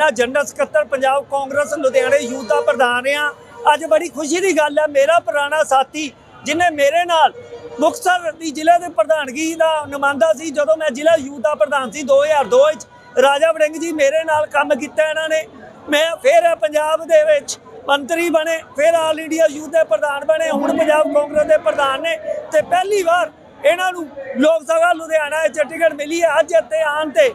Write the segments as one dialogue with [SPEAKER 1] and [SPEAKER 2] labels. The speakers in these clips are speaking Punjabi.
[SPEAKER 1] ਮੈਂ ਜਨਰਲ ਸਕੱਤਰ ਪੰਜਾਬ ਕਾਂਗਰਸ ਲੁਧਿਆਣੇ ਯੂਥ ਦਾ ਪ੍ਰਧਾਨ ਆ। ਅੱਜ ਬੜੀ ਖੁਸ਼ੀ ਦੀ ਗੱਲ ਹੈ ਮੇਰਾ ਪੁਰਾਣਾ ਸਾਥੀ ਜਿਨੇ ਮੇਰੇ ਨਾਲ ਮੁਕਤਸਰ ਦੀ ਜ਼ਿਲ੍ਹੇ ਦੇ ਪ੍ਰਧਾਨਗੀ ਦਾ ਨੁਮਾਇੰਦਾ ਸੀ, ਜਦੋਂ ਮੈਂ ਜ਼ਿਲ੍ਹਾ ਯੂਥ ਦਾ ਪ੍ਰਧਾਨ ਸੀ 2002 ਵਿੱਚ, ਰਾਜਾ ਵੜਿੰਗ ਜੀ ਮੇਰੇ ਨਾਲ ਕੰਮ ਕੀਤਾ ਇਹਨਾਂ ਨੇ। ਮੈਂ ਫਿਰ ਪੰਜਾਬ ਦੇ ਵਿੱਚ ਮੰਤਰੀ ਬਣੇ, ਫਿਰ ਆਲ ਇੰਡੀਆ ਯੂਥ ਦੇ ਪ੍ਰਧਾਨ ਬਣੇ, ਹੁਣ ਪੰਜਾਬ ਕਾਂਗਰਸ ਦੇ ਪ੍ਰਧਾਨ ਨੇ ਤੇ ਪਹਿਲੀ ਵਾਰ ਇਹਨਾਂ ਨੂੰ ਲੋਕ ਸਭਾ ਲੁਧਿਆਣਾ ਵਿੱਚ ਟਿਕਟ ਮਿਲੀ ਹੈ ਅੱਜ ਇੱਥੇ ਆਉਣ ਤੇ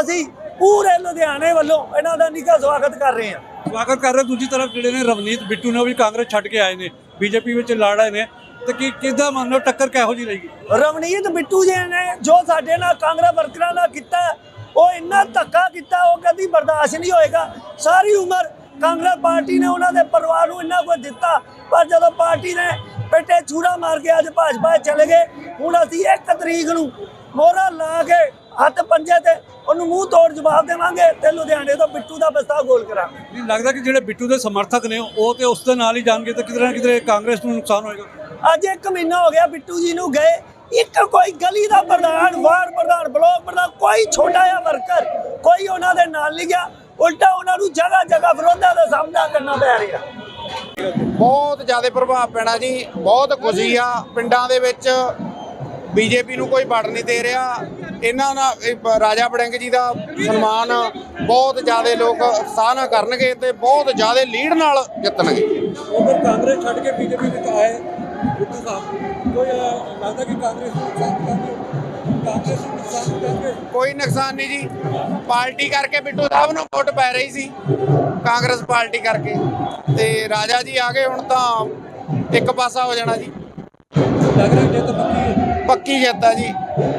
[SPEAKER 1] ਅਸੀਂ ਪੂਰੇ ਲੁਧਿਆਣੇ ਵੱਲੋਂ ਇਹਨਾਂ ਦਾ ਨਿੱਘਾ ਸਵਾਗਤ ਕਰ ਰਹੇ ਹਾਂ।
[SPEAKER 2] ਸਵਾਗਤ ਕਰ ਰਹੇ ਦੂਜੀ ਤਰਫ ਜਿਹੜੇ ਨੇ ਰਵਨੀਤ ਬਿੱਟੂ ਨੇ ਉਹ ਵੀ ਕਾਂਗਰਸ ਛੱਡ ਕੇ ਆਏ ਨੇ। ਬੀਜੇਪੀ ਵਿੱਚ ਲੜ ਰਹੇ ਨੇ। ਤੇ ਕੀ ਕਿੱਦਾਂ ਮੰਨ ਲਓ ਟੱਕਰ ਕਿਹੋ ਜੀ ਰਹੇਗੀ
[SPEAKER 1] ਰਵਨੀਤ ਬਿੱਟੂ ਜੀ ਨੇ ਜੋ ਸਾਡੇ ਨਾਲ ਕਾਂਗਰਸ ਵਰਕਰਾਂ ਨਾਲ ਕੀਤਾ ਉਹ ਇੰਨਾ ਧੱਕਾ ਕੀਤਾ ਉਹ ਕਦੀ ਬਰਦਾਸ਼ਤ ਨਹੀਂ ਹੋਏਗਾ। ਸਾਰੀ ਉਮਰ ਕਾਂਗਰਸ ਪਾਰਟੀ ਨੇ ਉਹਨਾਂ ਦੇ ਪਰਿਵਾਰ ਨੂੰ ਇੰਨਾ ਕੁਝ ਦਿੱਤਾ ਪਰ ਜਦੋਂ ਪਾਰਟੀ ਨੇ ਪੇਟੇ ਛੁਰਾ ਮਾਰ ਕੇ ਅੱਜ ਭਾਜਪਾ ਚਲੇ ਗਏ ਹੁਣ ਅਸੀਂ 1 ਤਰੀਕ ਨੂੰ ਮੋਹਰਾ ਲਾ ਕੇ ਹੱਥ ਪੰਜੇ ਤੇ ਉਹਨੂੰ ਮੂੰਹ ਤੋੜ ਜਵਾਬ ਦੇਵਾਂਗੇ ਤੇ ਲੁਧਿਆਣੇ ਤੋਂ ਬਿੱਟੂ ਦਾ ਬਸਤਾ ਗੋਲ ਕਰਾਂਗੇ।
[SPEAKER 2] ਨਹੀਂ ਲੱਗਦਾ ਕਿ ਜਿਹੜੇ ਬਿੱਟੂ ਦੇ ਸਮਰਥਕ ਨੇ ਉਹ ਤੇ ਉਸ ਦੇ ਨਾਲ ਹੀ ਜਾਣਗੇ ਤੇ ਕਿਧਰੇ ਨਾ ਕਿਧਰੇ ਕਾਂਗਰਸ ਨੂੰ ਨੁਕਸਾਨ ਹੋਏਗਾ।
[SPEAKER 1] ਅੱਜ ਇੱਕ ਮਹੀਨਾ ਹੋ ਗਿਆ ਬਿੱਟੂ ਜੀ ਨੂੰ ਗਏ। ਇੱਕ ਕੋਈ ਗਲੀ ਦਾ ਪ੍ਰਧਾਨ ਵਾਰਡ ਪ੍ਰਧਾਨ ਬਲਾਕ ਪ੍ਰਧਾਨ ਕੋਈ ਛੋਟਾ ਜਿਹਾ ਵਰਕਰ ਕੋਈ ਉਹਨਾਂ ਦੇ ਨਾਲ ਨਹੀਂ ਗਿਆ। ਉਲਟਾ ਉਹਨਾਂ ਨੂੰ ਜਗ੍ਹਾ ਜਗ੍ਹਾ ਵਿਰੋਧਾਂ ਦਾ ਸਾਹਮਣਾ ਕਰਨਾ ਪੈ ਰਿਹਾ।
[SPEAKER 3] ਬਹੁਤ ਜ਼ਿਆਦਾ ਪ੍ਰਭਾਵ ਪੈਣਾ ਜੀ ਬਹੁਤ ਖੁਸ਼ੀ ਆ। ਪਿੰਡਾਂ ਦੇ ਵਿੱਚ ਬੀਜੇਪੀ ਨੂੰ ਕੋਈ ਵੜ ਨਹੀਂ ਦੇ ਰਿਹਾ। ਇਹਨਾਂ ਨਾਲ ਰਾਜਾ ਵੜਿੰਗ ਜੀ ਦਾ ਸਨਮਾਨ ਬਹੁਤ ਜ਼ਿਆਦਾ ਲੋਕ ਉਤਸ਼ਾਹ ਨਾਲ ਕਰਨਗੇ ਤੇ ਬਹੁਤ ਜ਼ਿਆਦਾ ਲੀਡ ਨਾਲ ਜਿੱਤਣਗੇ।
[SPEAKER 2] ਉਧਰ ਕਾਂਗਰਸ ਛੱਡ ਕੇ ਬੀਜੇਪੀ ਵਿੱਚ ਆਏ ਬਿੱਟੂ ਸਾਹਿਬ। ਕੋਈ ਲੱਗਦਾ ਕਿ ਕਾਂਗਰਸ ਨੂੰ ਨੁਕਸਾਨ ਕਰਨਗੇ? ਕਾਂਗਰਸ ਨੂੰ ਨੁਕਸਾਨ ਕਰਨਗੇ?
[SPEAKER 3] ਕੋਈ ਨੁਕਸਾਨ ਨਹੀਂ ਜੀ। ਪਾਰਟੀ ਕਰਕੇ ਬਿੱਟੂ ਸਾਹਿਬ ਨੂੰ ਵੋਟ ਪੈ ਰਹੀ ਸੀ ਕਾਂਗਰਸ ਪਾਰਟੀ ਕਰਕੇ। ਤੇ ਰਾਜਾ ਜੀ ਆ ਗਏ ਹੁਣ ਤਾਂ ਇੱਕ ਪਾਸਾ ਹੋ ਜਾਣਾ ਜੀ।
[SPEAKER 2] ਲੱਗ ਰਿਹਾ ਜੇ ਤਾਂ ਪੱਕੀ ਹੈ।
[SPEAKER 3] ਪੱਕੀ ਜਿੱਤ ਆ ਜੀ।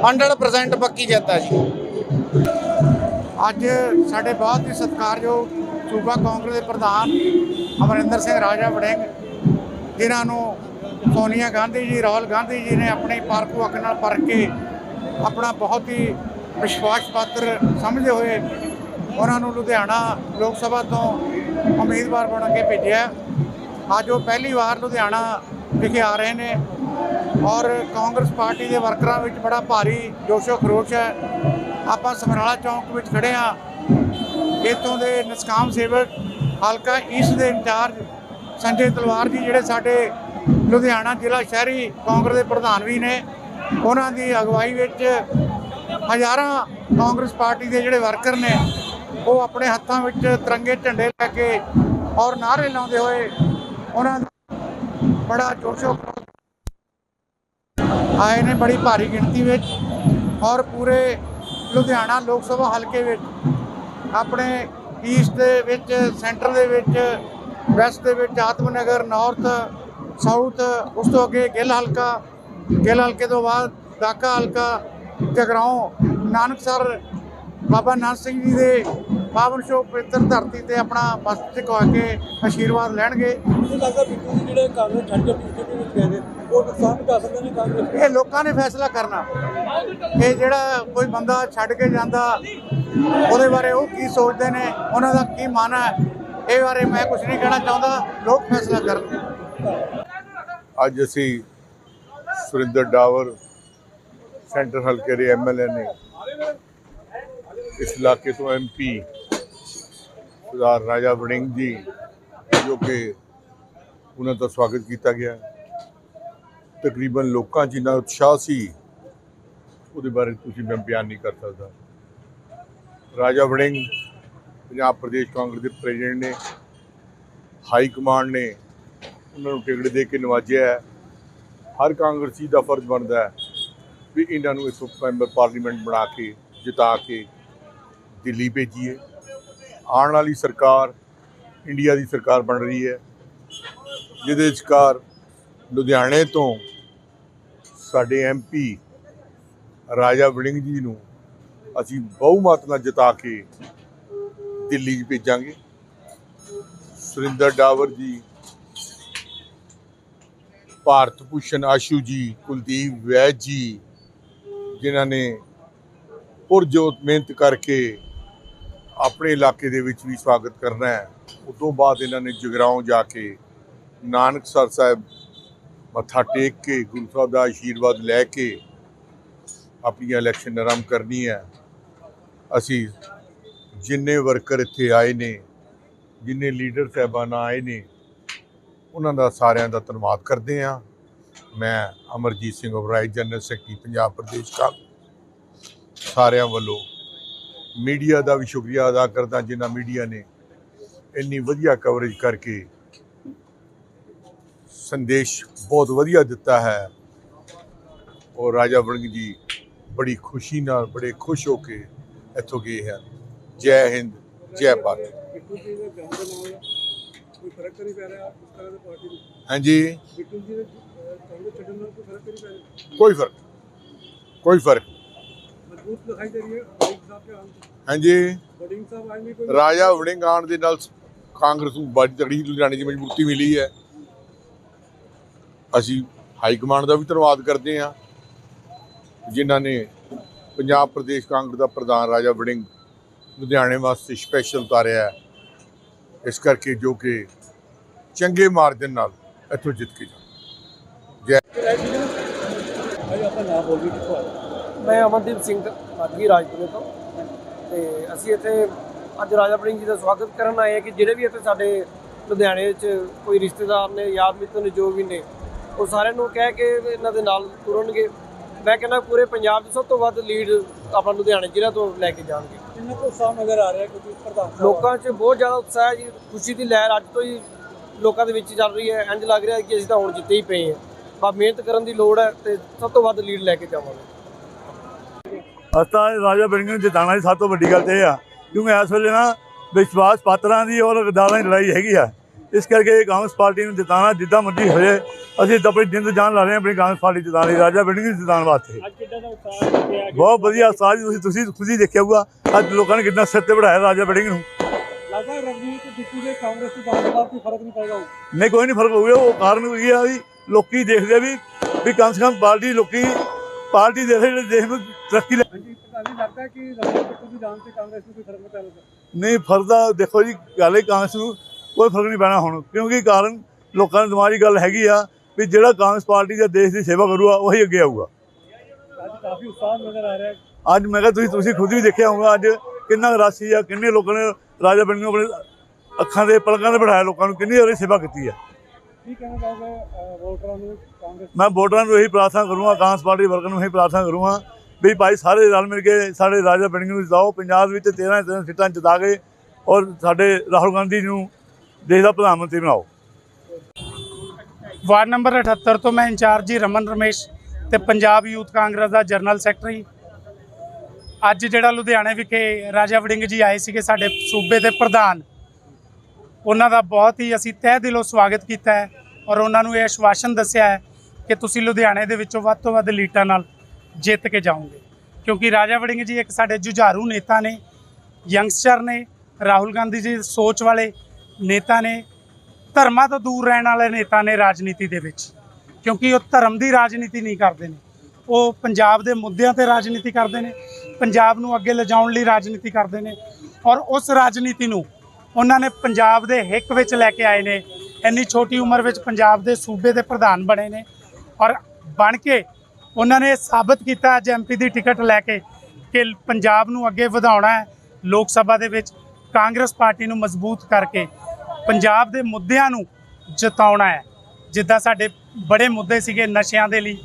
[SPEAKER 3] 100% ਪੱਕੀ ਜਿੱਤ ਆ ਜੀ। ਅੱਜ ਸਾਡੇ ਬਹੁਤ ਹੀ ਸਤਿਕਾਰਯੋਗ ਸੂਬਾ ਕਾਂਗਰਸ ਦੇ ਪ੍ਰਧਾਨ ਅਮਰਿੰਦਰ ਸਿੰਘ ਰਾਜਾ ਵੜਿੰਗ, ਜਿਨ੍ਹਾਂ ਨੂੰ ਸੋਨੀਆ ਗਾਂਧੀ ਜੀ, ਰਾਹੁਲ ਗਾਂਧੀ ਜੀ ਨੇ ਆਪਣੀ ਪਾਰਕੂ ਅੱਖ ਨਾਲ ਪਰਖ ਕੇ ਆਪਣਾ ਬਹੁਤ ਹੀ ਵਿਸ਼ਵਾਸ ਪਾਤਰ ਸਮਝਦੇ ਹੋਏ ਉਹਨਾਂ ਨੂੰ ਲੁਧਿਆਣਾ ਲੋਕ ਸਭਾ ਤੋਂ ਉਮੀਦਵਾਰ ਬਣ ਕੇ ਭੇਜਿਆ। ਅੱਜ ਉਹ ਪਹਿਲੀ ਵਾਰ ਲੁਧਿਆਣਾ ਵਿਖੇ ਆ ਰਹੇ ਨੇ। ਔਰ ਕਾਂਗਰਸ ਪਾਰਟੀ ਦੇ ਵਰਕਰਾਂ ਵਿੱਚ ਬੜਾ ਭਾਰੀ ਜੋਸ਼ੋ ਖਰੋਸ਼ ਹੈ। ਆਪਾਂ ਸਮਰਾਲਾ ਚੌਂਕ ਵਿੱਚ ਖੜੇ ਆ ਇੱਥੋਂ ਦੇ ਨਿਸਕਾਮ ਸੇਵਕ ਹਲਕਾ ਈਸਟ ਦੇ ਇੰਚਾਰਜ ਸੰਜੇ ਤਲਵਾਰ ਜੀ, ਜਿਹੜੇ ਸਾਡੇ ਲੁਧਿਆਣਾ ਜ਼ਿਲ੍ਹਾ ਸ਼ਹਿਰੀ ਕਾਂਗਰਸ ਦੇ ਪ੍ਰਧਾਨ ਵੀ ਨੇ, ਉਹਨਾਂ ਦੀ ਅਗਵਾਈ ਵਿੱਚ ਹਜ਼ਾਰਾਂ ਕਾਂਗਰਸ ਪਾਰਟੀ ਦੇ ਜਿਹੜੇ ਵਰਕਰ ਨੇ, ਉਹ ਆਪਣੇ ਹੱਥਾਂ ਵਿੱਚ ਤਿਰੰਗੇ ਝੰਡੇ ਲੈ ਕੇ ਔਰ ਨਾਅਰੇ ਲਾਉਂਦੇ ਹੋਏ ਉਹਨਾਂ ਦਾ ਬੜਾ ਜੋਸ਼ੋ ਖਰੋਸ਼ ਆਏ ਨੇ ਬੜੀ ਭਾਰੀ ਗਿਣਤੀ ਵਿੱਚ ਔਰ ਪੂਰੇ ਲੁਧਿਆਣਾ ਲੋਕ ਸਭਾ ਹਲਕੇ ਵਿੱਚ, ਆਪਣੇ ਈਸਟ ਦੇ ਵਿੱਚ ਸੈਂਟਰ ਦੇ ਵਿੱਚ ਵੈਸਟ ਦੇ ਵਿੱਚ, ਆਤਮਨਗਰ ਨਾਰਥ ਸਾਊਥ ਉਸ ਤੋਂ ਅੱਗੇ ਗਿੱਲ ਹਲਕਾ, ਗਿੱਲ ਹਲਕੇ ਤੋਂ ਬਾਅਦ ਦਾਕਾ ਹਲਕਾ, ਜਗਰਾਉਂ, ਨਾਨਕਸਰ, ਬਾਬਾ ਨਾਨਕ ਸਿੰਘ ਜੀ ਦੇ ਪਾਵਨ ਸ਼ੋ ਪਵਿੱਤਰ ਧਰਤੀ ਤੇ ਆਪਣਾ ਮਸਤਕ ਝੁਕਾ ਕੇ ਆਸ਼ੀਰਵਾਦ ਲੈਣਗੇ।
[SPEAKER 2] ਮੈਨੂੰ ਲੱਗਦਾ ਬਿੱਟੂ ਜੀ ਜਿਹੜੇ ਕਾਂਗਰਸ ਛੱਡ ਕੇ ਬੀਜੇਪੀ ਵਿੱਚ ਗਏ ਨੇ ਉਹ ਨੁਕਸਾਨ ਪਹੁੰਚਾ ਸਕਦੇ ਨੇ ਕਾਂਗਰਸ
[SPEAKER 3] ਇਹ ਲੋਕਾਂ ਨੇ ਫੈਸਲਾ ਕਰਨਾ। ਕਿ ਜਿਹੜਾ ਕੋਈ ਬੰਦਾ ਛੱਡ ਕੇ ਜਾਂਦਾ ਉਹਦੇ ਬਾਰੇ ਉਹ ਕੀ ਸੋਚਦੇ ਨੇ ਉਹਨਾਂ ਦਾ ਕੀ ਮਨ ਹੈ ਇਹ ਬਾਰੇ ਮੈਂ ਕੁਝ ਨਹੀਂ ਕਹਿਣਾ ਚਾਹੁੰਦਾ। ਲੋਕ ਫੈਸਲਾ ਕਰਨ।
[SPEAKER 4] ਅੱਜ ਅਸੀਂ ਸੁਰਿੰਦਰ ਡਾਵਰ ਸੈਂਟਰ ਹਲਕੇ ਦੇ ਐਮਐਲਏ ਨੇ ਇਸ ਇਲਾਕੇ ਤੋਂ ਐਮਪੀ ਸਰਦਾਰ ਰਾਜਾ ਵੜਿੰਗ ਜੀ, ਜੋ ਕਿ ਉਹਨਾਂ ਦਾ ਸਵਾਗਤ ਕੀਤਾ ਗਿਆ। ਤਕਰੀਬਨ ਲੋਕਾਂ 'ਚ ਇੰਨਾ ਉਤਸ਼ਾਹ ਸੀ, ਉਹਦੇ ਬਾਰੇ ਤੁਸੀਂ ਮੈਂ ਬਿਆਨ ਨਹੀਂ ਕਰ ਸਕਦਾ। ਰਾਜਾ ਵੜਿੰਗ ਪੰਜਾਬ ਪ੍ਰਦੇਸ਼ ਕਾਂਗਰਸ ਦੇ ਪ੍ਰੈਜ਼ੀਡੈਂਟ ਨੇ, ਹਾਈ ਕਮਾਂਡ ਨੇ, ਉਹਨਾਂ ਨੂੰ ਟਿਕਟ ਦੇ ਕੇ ਨਵਾਜਿਆ ਹੈ। ਹਰ ਕਾਂਗਰਸੀ ਦਾ ਫਰਜ਼ ਬਣਦਾ ਹੈ ਵੀ ਇਹਨਾਂ ਨੂੰ ਇਸ ਮੈਂਬਰ ਪਾਰਲੀਮੈਂਟ ਬਣਾ ਕੇ, ਜਿਤਾ ਕੇ ਦਿੱਲੀ ਭੇਜੀਏ। ਆਉਣ ਵਾਲੀ ਸਰਕਾਰ ਇੰਡੀਆ ਦੀ ਸਰਕਾਰ ਬਣ ਰਹੀ ਹੈ, ਜਿਹਦੇ ਵਿਚਕਾਰ ਲੁਧਿਆਣੇ ਤੋਂ ਸਾਡੇ ਐਮਪੀ ਰਾਜਾ ਵੜਿੰਗ ਜੀ ਨੂੰ ਅਸੀਂ ਬਹੁਮਤ ਨਾਲ ਜਿਤਾ ਕੇ ਦਿੱਲੀ 'ਚ ਭੇਜਾਂਗੇ। ਸੁਰਿੰਦਰ ਡਾਵਰ ਜੀ, ਭਾਰਤ ਭੂਸ਼ਣ ਆਸ਼ੂ ਜੀ, ਕੁਲਦੀਪ ਵੈਦ ਜੀ, ਜਿਨ੍ਹਾਂ ਨੇ ਪੁਰਜੋਤ ਮਿਹਨਤ ਕਰਕੇ ਆਪਣੇ ਇਲਾਕੇ ਦੇ ਵਿੱਚ ਵੀ ਸਵਾਗਤ ਕਰਨਾ ਹੈ। ਉਸ ਤੋਂ ਬਾਅਦ ਇਹਨਾਂ ਨੇ ਜਗਰਾਉਂ ਜਾ ਕੇ ਨਾਨਕਸਰ ਸਾਹਿਬ ਮੱਥਾ ਟੇਕ ਕੇ ਗੁਰੂ ਸਾਹਿਬ ਦਾ ਆਸ਼ੀਰਵਾਦ ਲੈ ਕੇ ਆਪਣੀ ਇਲੈਕਸ਼ਨ ਆਰੰਭ ਕਰਨੀ ਹੈ। ਅਸੀਂ ਜਿੰਨੇ ਵਰਕਰ ਇੱਥੇ ਆਏ ਨੇ, ਜਿੰਨੇ ਲੀਡਰ ਸਾਹਿਬਾਨ ਆਏ ਨੇ, ਉਹਨਾਂ ਦਾ ਸਾਰਿਆਂ ਦਾ ਧੰਨਵਾਦ ਕਰਦੇ ਹਾਂ। ਮੈਂ ਅਮਰਜੀਤ ਸਿੰਘ ਉਬਰਾਏ ਜਨਰਲ ਸੈਕਟਰੀ, ਪੰਜਾਬ ਪ੍ਰਦੇਸ਼ ਕਾ ਸਾਰਿਆਂ ਵੱਲੋਂ ਮੀਡੀਆ ਦਾ ਵੀ ਸ਼ੁਕਰੀਆ ਅਦਾ ਕਰਦਾ ਜਿਨ੍ਹਾਂ ਮੀਡੀਆ ਨੇ ਇੰਨੀ ਵਧੀਆ ਕਵਰੇਜ ਕਰਕੇ ਸੰਦੇਸ਼ ਬਹੁਤ ਵਧੀਆ ਦਿੱਤਾ ਹੈ। ਔਰ ਰਾਜਾ ਵੜਿੰਗ ਜੀ ਬੜੀ ਖੁਸ਼ੀ ਨਾਲ ਬੜੇ ਖੁਸ਼ ਹੋ ਕੇ ਇੱਥੋਂ ਗਏ ਹਨ। ਜੈ ਹਿੰਦ ਜੈ ਭਾਰਤ। ਹਾਂਜੀ।
[SPEAKER 2] ਕੋਈ ਫ਼ਰਕ
[SPEAKER 4] ਕੋਈ ਫ਼ਰਕ ਹਾਂਜੀ।
[SPEAKER 2] ਵਡਿੰਗ ਸਾਹਿਬ ਆਏ ਨਹੀਂ ਕੋਈ?
[SPEAKER 4] ਰਾਜਾ ਵੜਿੰਗ ਆਉਣ ਦੇ ਨਾਲ ਕਾਂਗਰਸ ਨੂੰ ਬੜੀ ਤਗੜੀ ਲੁਧਿਆਣੇ 'ਚ ਮਜ਼ਬੂਤੀ ਮਿਲੀ ਹੈ। ਅਸੀਂ ਹਾਈ ਕਮਾਂਡ ਦਾ ਵੀ ਧੰਨਵਾਦ ਕਰਦੇ ਹਾਂ ਜਿਨ੍ਹਾਂ ਨੇ ਪੰਜਾਬ ਪ੍ਰਦੇਸ਼ ਕਾਂਗਰਸ ਦਾ ਪ੍ਰਧਾਨ ਰਾਜਾ ਵੜਿੰਗ ਲੁਧਿਆਣੇ ਵਾਸਤੇ ਸਪੈਸ਼ਲ ਉਤਾਰਿਆ ਇਸ ਕਰਕੇ ਜੋ ਕਿ ਚੰਗੇ ਮਾਰਜਨ ਨਾਲ ਇੱਥੋਂ ਜਿੱਤ ਕੇ ਜਾ
[SPEAKER 2] ਭਾਈ
[SPEAKER 5] ਮੈਂ ਅਮਨਦੀਪ ਸਿੰਘ ਬਾਗੀ ਰਾਜਪੁਰੇ ਤੋਂ। ਤੇ ਅਸੀਂ ਇੱਥੇ ਅੱਜ ਰਾਜਾ ਵੜਿੰਗ ਜੀ ਦਾ ਸਵਾਗਤ ਕਰਨ ਆਏ ਹਾਂ ਕਿ ਜਿਹੜੇ ਵੀ ਇੱਥੇ ਸਾਡੇ ਲੁਧਿਆਣੇ ਵਿੱਚ ਕੋਈ ਰਿਸ਼ਤੇਦਾਰ ਨੇ ਯਾਰ ਮਿੱਤਰ ਨੇ ਜੋ ਵੀ ਨੇ ਉਹ ਸਾਰਿਆਂ ਨੂੰ ਕਹਿ ਕੇ ਇਹਨਾਂ ਦੇ ਨਾਲ ਤੁਰਨਗੇ। ਮੈਂ ਕਹਿੰਦਾ ਪੂਰੇ ਪੰਜਾਬ 'ਚ ਸਭ ਤੋਂ ਵੱਧ ਲੀਡ ਆਪਾਂ ਲੁਧਿਆਣੇ ਜ਼ਿਲ੍ਹਾ ਤੋਂ ਲੈ ਕੇ ਜਾਣਗੇ।
[SPEAKER 2] ਕਿੰਨਾ ਕੁ ਉਤਸ਼ਾਹ ਨਜ਼ਰ ਆ ਰਿਹਾ ਕਿਉਂਕਿ ਪ੍ਰਧਾਨ
[SPEAKER 5] ਲੋਕਾਂ 'ਚ ਬਹੁਤ ਜ਼ਿਆਦਾ ਉਤਸ਼ਾਹ ਹੈ ਜੀ। ਖੁਸ਼ੀ ਦੀ ਲਹਿਰ ਅੱਜ ਤੋਂ ਹੀ ਲੋਕਾਂ ਦੇ ਵਿੱਚ ਚੱਲ ਰਹੀ ਹੈ। ਇੰਜ ਲੱਗ ਰਿਹਾ ਕਿ ਅਸੀਂ ਤਾਂ ਹੁਣ ਜਿੱਤੇ ਹੀ ਪਏ ਹਾਂ। ਬਸ ਮਿਹਨਤ ਕਰਨ ਦੀ ਲੋੜ ਹੈ ਤੇ ਸਭ ਤੋਂ ਵੱਧ ਲੀਡ ਲੈ ਕੇ ਜਾਵਾਂਗੇ।
[SPEAKER 6] ਅਸਤਾ ਰਾਜਾ ਬਿੰਗ ਨੂੰ ਜਿਤਾਉਣਾ ਦੀ ਸਭ ਤੋਂ ਵੱਡੀ ਗੱਲ ਤੇ ਆ। ਕਿਉਂਕਿ ਇਸ ਵੇਲੇ ਨਾ ਵਿਸ਼ਵਾਸ ਪਾਤਰਾਂ ਦੀ ਔਰ ਗਦਾਰਾਂ ਦੀ ਲੜਾਈ ਹੈਗੀ ਆ। ਇਸ ਕਰਕੇ ਕਾਂਗਰਸ ਪਾਰਟੀ ਨੂੰ ਜਿਤਾਉਣਾ ਜਿੱਦਾਂ ਮਰਜ਼ੀ ਹੋਏ ਅਸੀਂ ਤਾਂ ਆਪਣੀ ਜਿੰਦ ਜਾਨ ਲਾ ਰਹੇ ਹਾਂ ਆਪਣੀ ਕਾਂਗਰਸ ਪਾਰਟੀ ਜਿਤਾਉਣ ਲਈ ਰਾਜਾ ਬਿੰਗ ਨੂੰ ਜਿਤਾਉਣ ਵਾਸਤੇ। ਬਹੁਤ ਵਧੀਆ ਸਾਜ ਤੁਸੀਂ ਤੁਸੀਂ ਖੁਦ ਹੀ ਦੇਖਿਆ ਹੋਊਗਾ ਅੱਜ ਲੋਕਾਂ ਨੇ ਕਿੰਨਾ ਸਿਰ ਤੇ ਬਿਠਾਇਆ ਰਾਜਾ ਬਿੰਗ ਨੂੰ।
[SPEAKER 2] ਲੱਗਦਾ ਰਵਨੀਤ ਦੇ ਕਾਂਗਰਸ ਕੋਈ ਫ਼ਰਕ ਨਹੀਂ ਪਏਗਾ ਉਹ
[SPEAKER 6] ਨਹੀਂ ਕੋਈ ਨਹੀਂ ਫ਼ਰਕ ਹੋਊਗਾ ਉਹ ਕਾਰਨ ਇਹ ਆ ਵੀ ਲੋਕੀ ਦੇਖਦੇ ਵੀ ਵੀ ਕਮ ਸੇ ਕਮ ਪਾਰਟੀ ਲੋਕੀ ਪਾਰਟੀ ਦੇ ਜਿਹੜੇ ਦੇਸ਼ ਨੂੰ ਤਰੱਕੀ ਲੈ
[SPEAKER 2] ਲੱਗਦਾ ਕਿ ਰਵਨੀਤ ਬਿੱਟੂ ਦੀ ਜਾਣ ਤੇ ਕਾਂਗਰਸ ਨੂੰ ਕੋਈ ਫ਼ਰਕ ਨਹੀਂ ਪੈਣਾ
[SPEAKER 6] ਨਹੀਂ ਫਰਦਾ ਦੇਖੋ ਜੀ ਗੱਲ ਇਹ ਕਾਂਗਰਸ ਨੂੰ ਕੋਈ ਫ਼ਰਕ ਨਹੀਂ ਪੈਣਾ ਹੁਣ ਕਿਉਂਕਿ ਕਾਰਨ ਲੋਕਾਂ ਦੇ ਦਿਮਾਗੀ ਗੱਲ ਹੈਗੀ ਆ ਵੀ ਜਿਹੜਾ ਕਾਂਗਰਸ ਪਾਰਟੀ ਦਾ ਦੇਸ਼ ਦੀ ਸੇਵਾ ਕਰੂਗਾ ਉਹੀ ਅੱਗੇ ਆਊਗਾ।
[SPEAKER 2] ਅੱਜ ਕਾਫੀ ਉਤਸ਼ਾਹ ਨਜ਼ਰ ਆ ਰਿਹਾ ਹੈ।
[SPEAKER 6] ਅੱਜ ਮੈਂ ਕਿਹਾ ਤੁਸੀਂ ਤੁਸੀਂ ਖੁਦ ਵੀ ਦੇਖਿਆ ਹੋਊਗਾ ਅੱਜ ਕਿੰਨਾ ਰਾਸ਼ੀ ਆ ਕਿੰਨੇ ਲੋਕਾਂ ਨੇ ਰਾਜਾ ਨੂੰ ਆਪਣੇ ਅੱਖਾਂ ਦੇ ਪਲਕਾਂ ਦੇ ਬਿਠਾਇਆ ਲੋਕਾਂ ਨੂੰ ਕਿੰਨੀ ਉਹਦੀ ਸੇਵਾ ਕੀਤੀ ਆ।
[SPEAKER 2] ਕੀ ਕਹਿਣਾ ਚਾਹੋਗੇ ਅਹ, ਵੋਟਰਾਂ ਨੂੰ ਕਾਂਗਰਸ
[SPEAKER 6] ਮੈਂ ਵੋਟਰਾਂ ਨੂੰ ਇਹੀ ਪ੍ਰਾਰਥਨਾ ਕਰੂੰਗਾ ਕਾਂਗਰਸ ਪਾਰਟੀ ਵਰਕਰਾਂ ਨੂੰ ਇਹੀ ਪ੍ਰਾਰਥਨਾ ਕਰੂੰਗਾ ਵੀ ਭਾਈ ਸਾਰੇ ਰਲ ਮਿਲ ਕੇ ਸਾਡੇ ਰਾਜਾ ਪਿੰਡ ਨੂੰ ਜਿਤਾਓ। ਪੰਜਾਬ ਵਿੱਚ 13 13 ਸੀਟਾਂ ਜਿਤਾ ਕੇ ਔਰ ਸਾਡੇ ਰਾਹੁਲ ਗਾਂਧੀ ਨੂੰ ਦੇਸ਼ ਦਾ ਪ੍ਰਧਾਨ ਮੰਤਰੀ ਬਣਾਓ।
[SPEAKER 7] ਵਾਰਡ ਨੰਬਰ 78 ਤੋਂ ਮੈਂ ਇੰਚਾਰਜੀ ਰਮਨ ਰਮੇਸ਼ ਤੇ ਪੰਜਾਬ ਯੂਥ ਕਾਂਗਰਸ ਦਾ ਜਨਰਲ ਸੈਕਟਰੀ। ਅੱਜ ਜਿਹੜਾ ਲੁਧਿਆਣੇ ਵਿਖੇ ਰਾਜਾ ਵੜਿੰਗ ਜੀ ਆਏ ਸੀਗੇ ਸਾਡੇ ਸੂਬੇ ਦੇ ਪ੍ਰਧਾਨ। ਉਹਨਾਂ ਦਾ ਬਹੁਤ ਹੀ ਅਸੀਂ ਤਹਿ ਦਿਲੋਂ ਸਵਾਗਤ ਕੀਤਾ ਹੈ ਔਰ ਉਹਨਾਂ ਨੂੰ ਇਹ ਆਸ਼ਵਾਸਨ ਦੱਸਿਆ ਹੈ ਕਿ ਤੁਸੀਂ ਲੁਧਿਆਣੇ ਦੇ ਵਿੱਚੋਂ ਵੱਧ ਤੋਂ ਵੱਧ ਲੀਟਾਂ ਨਾਲ ਜਿੱਤ ਕੇ ਜਾਓਗੇ। ਕਿਉਂਕਿ ਰਾਜਾ ਵੜਿੰਗ ਜੀ ਇੱਕ ਸਾਡੇ ਜੁਝਾਰੂ ਨੇਤਾ ਨੇ, ਯੰਗਸਟਰ ਨੇ, ਰਾਹੁਲ ਗਾਂਧੀ ਜੀ ਸੋਚ ਵਾਲੇ ਨੇਤਾ ਨੇ, ਧਰਮਾਂ ਤੋਂ ਦੂਰ ਰਹਿਣ ਵਾਲੇ ਨੇਤਾ ਨੇ ਰਾਜਨੀਤੀ ਦੇ ਵਿੱਚ। ਕਿਉਂਕਿ ਉਹ ਧਰਮ ਦੀ ਰਾਜਨੀਤੀ ਨਹੀਂ ਕਰਦੇ ਨੇ। ਉਹ ਪੰਜਾਬ ਦੇ ਮੁੱਦਿਆਂ ਤੇ ਰਾਜਨੀਤੀ ਕਰਦੇ ਨੇ, ਪੰਜਾਬ ਨੂੰ ਅੱਗੇ ਲਿਜਾਉਣ ਲਈ ਰਾਜਨੀਤੀ ਕਰਦੇ ਨੇ ਔਰ ਉਸ ਰਾਜਨੀਤੀ ਨੂੰ ਉਹਨਾਂ ਨੇ ਪੰਜਾਬ ਦੇ ਹਿੱਕ ਵਿੱਚ ਲੈ ਕੇ ਆਏ ਨੇ। ਇੰਨੀ ਛੋਟੀ ਉਮਰ ਵਿੱਚ ਪੰਜਾਬ ਦੇ ਸੂਬੇ ਦੇ ਪ੍ਰਧਾਨ ਬਣੇ ਨੇ। ਔਰ ਬਣ ਕੇ ਉਹਨਾਂ ਨੇ ਸਾਬਤ ਕੀਤਾ ਅੱਜ ਐਮਪੀ ਦੀ ਟਿਕਟ ਲੈ ਕੇ ਕਿ ਪੰਜਾਬ ਨੂੰ ਅੱਗੇ ਵਧਾਉਣਾ ਹੈ। ਲੋਕ ਸਭਾ ਦੇ ਵਿੱਚ ਕਾਂਗਰਸ ਪਾਰਟੀ ਨੂੰ ਮਜ਼ਬੂਤ ਕਰਕੇ ਪੰਜਾਬ ਦੇ ਮੁੱਦਿਆਂ ਨੂੰ ਜਿਤਾਉਣਾ ਹੈ। ਜਿੱਦਾਂ ਸਾਡੇ ਬੜੇ ਮੁੱਦੇ ਸੀਗੇ ਨਸ਼ਿਆਂ ਦੇ ਲਈ,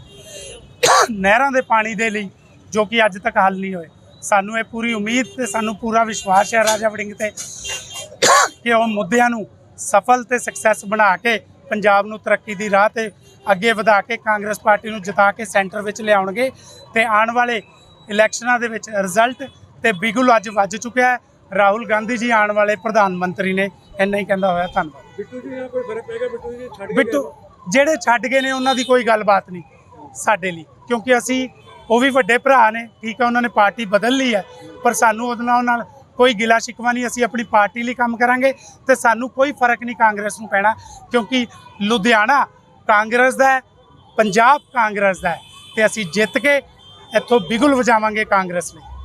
[SPEAKER 7] ਨਹਿਰਾਂ ਦੇ ਪਾਣੀ ਦੇ ਲਈ, ਜੋ ਕਿ ਅੱਜ ਤੱਕ ਹੱਲ ਨਹੀਂ ਹੋਏ। ਸਾਨੂੰ ਇਹ ਪੂਰੀ ਉਮੀਦ ਤੇ ਸਾਨੂੰ ਪੂਰਾ ਵਿਸ਼ਵਾਸ ਹੈ ਰਾਜਾ ਵੜਿੰਗ ਤੇ ਕਿ ਉਹ ਮੁੱਦਿਆਂ ਨੂੰ ਸਫਲ ਤੇ ਸਕਸੈਸ ਬਣਾ ਕੇ ਪੰਜਾਬ ਨੂੰ ਤਰੱਕੀ ਦੀ ਰਾਹ ਤੇ ਅੱਗੇ ਵਧਾ ਕੇ ਕਾਂਗਰਸ ਪਾਰਟੀ ਨੂੰ ਜਿਤਾ ਕੇ ਸੈਂਟਰ ਵਿੱਚ ਲਿਆਉਣਗੇ ਤੇ ਆਉਣ ਵਾਲੇ ਇਲੈਕਸ਼ਨਾਂ ਦੇ ਵਿੱਚ ਰਿਜ਼ਲਟ ਤੇ ਬਿਗੁਲ ਅੱਜ ਵੱਜ ਚੁੱਕਿਆ ਹੈ। ਰਾਹੁਲ ਗਾਂਧੀ ਜੀ ਆਉਣ ਵਾਲੇ ਪ੍ਰਧਾਨ ਮੰਤਰੀ ਨੇ ਇੰਨਾ ਹੀ ਕਹਿੰਦਾ ਹੋਇਆ ਧੰਨਵਾਦ।
[SPEAKER 2] ਬਿੱਟੂ ਜੀ ਨਾਲ ਕੋਈ ਫ਼ਰਕ ਪਏਗਾ ਬਿੱਟੂ ਜੀ ਛੱਡ ਕੇ
[SPEAKER 7] ਬਿੱਟੂ ਜਿਹੜੇ ਛੱਡ ਗਏ ਨੇ ਉਹਨਾਂ ਦੀ ਕੋਈ ਗੱਲਬਾਤ ਨਹੀਂ ਸਾਡੇ ਲਈ ਕਿਉਂਕਿ ਅਸੀਂ ਉਹ ਵੀ ਵੱਡੇ ਭਰਾ ਨੇ ਠੀਕ ਹੈ ਉਹਨਾਂ ਨੇ ਪਾਰਟੀ ਬਦਲ ਲਈ ਹੈ ਪਰ ਸਾਨੂੰ ਉਹਦੇ ਨਾਲ ਕੋਈ ਗਿਲਾ ਸ਼ਿਕਵਾ ਨਹੀਂ, ਅਸੀਂ ਆਪਣੀ ਪਾਰਟੀ ਲਈ ਕੰਮ ਕਰਾਂਗੇ ਤੇ ਸਾਨੂੰ ਕੋਈ ਫ਼ਰਕ ਨਹੀਂ ਕਾਂਗਰਸ ਨੂੰ ਪੈਣਾ, ਕਿਉਂਕਿ ਲੁਧਿਆਣਾ ਕਾਂਗਰਸ ਦਾ ਹੈ, ਪੰਜਾਬ ਕਾਂਗਰਸ ਦਾ ਹੈ ਤੇ ਅਸੀਂ ਜਿੱਤ ਕੇ ਇੱਥੋਂ ਬਿਗੁਲ ਵਜਾਵਾਂਗੇ ਕਾਂਗਰਸ ਲਈ